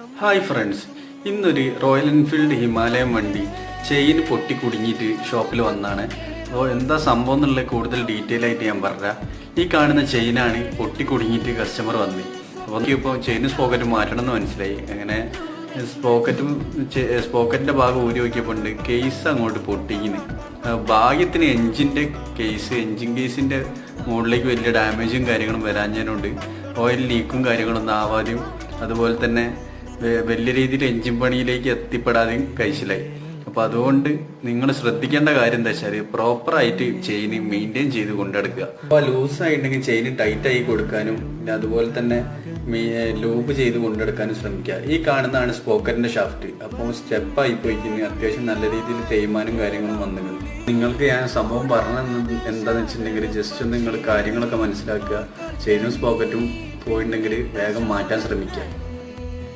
Hi friends ഇന്നൊരു royal Enfield Himalayan വണ്ടി chain പൊട്ടി കുടുങ്ങിയിട്ട് ഷോപ്പിൽ വന്നാണ്. അപ്പോൾ എന്താ സംഭവം എന്നുള്ള കൂടുതൽ ഡീറ്റെയിൽ ആയിട്ട് ഞാൻ പറഞ്ഞുതരാം. ഈ കാണുന്ന ചെയിനാണ് പൊട്ടി കുടുങ്ങിയിട്ട് കസ്റ്റമർ വന്നത് അപ്പോൾ എനിക്കിപ്പോൾ ചെയിൻ സ്പോക്കറ്റ് മാറ്റണം എന്ന് മനസ്സിലായി. അങ്ങനെ സ്പോക്കറ്റും സ്പോക്കറ്റിന്റെ ഭാഗം ഊരി നോക്കിയപ്പോൾ ഉണ്ട്. കേസ് അങ്ങോട്ട് പൊട്ടിക്കുന്നു ഭാഗ്യത്തിന് എഞ്ചിന്റെ കേസ് എഞ്ചിൻ കേസിന്റെ മുകളിലേക്ക് വലിയ ഡാമേജും കാര്യങ്ങളും വരാഞ്ഞതിനുണ്ട്. ഓയിൽ ലീക്കും കാര്യങ്ങളൊന്നും ആവാതെയും അതുപോലെ തന്നെ വലിയ രീതിയിൽ എഞ്ചിൻ പണിയിലേക്ക് എത്തിപ്പെടാതെ കഴിച്ചിലായി. അപ്പോൾ അതുകൊണ്ട് നിങ്ങൾ ശ്രദ്ധിക്കേണ്ട കാര്യം എന്താ പ്രോപ്പർ ആയിട്ട് ചെയിൻ മെയിന്റെയിൻ ചെയ്ത് കൊണ്ടെടുക്കുക. അപ്പോൾ ലൂസ് ആയിട്ടുണ്ടെങ്കിൽ ചെയിൻ ടൈറ്റ് ആയി കൊടുക്കാനും പിന്നെ അതുപോലെ തന്നെ ലൂബ് ചെയ്ത് കൊണ്ടെടുക്കാനും ശ്രമിക്കുക. ഈ കാണുന്നതാണ് സ്പോക്കറിന്റെ ഷാഫ്റ്റ്. അപ്പോൾ സ്റ്റെപ്പായി പോയിക്കുന്നത് അത്യാവശ്യം നല്ല രീതിയിൽ തേയ്മാനും കാര്യങ്ങളും വന്നിട്ടുണ്ട് നിങ്ങൾക്ക് ഞാൻ സംഭവം പറഞ്ഞത് എന്താണെന്ന് വെച്ചിട്ടുണ്ടെങ്കിൽ ജസ്റ്റ് ഒന്ന് നിങ്ങൾ കാര്യങ്ങളൊക്കെ മനസ്സിലാക്കുക. ചെയിനും സ്പോക്കറ്റും പോയിട്ടുണ്ടെങ്കിൽ വേഗം മാറ്റാൻ ശ്രമിക്കുക.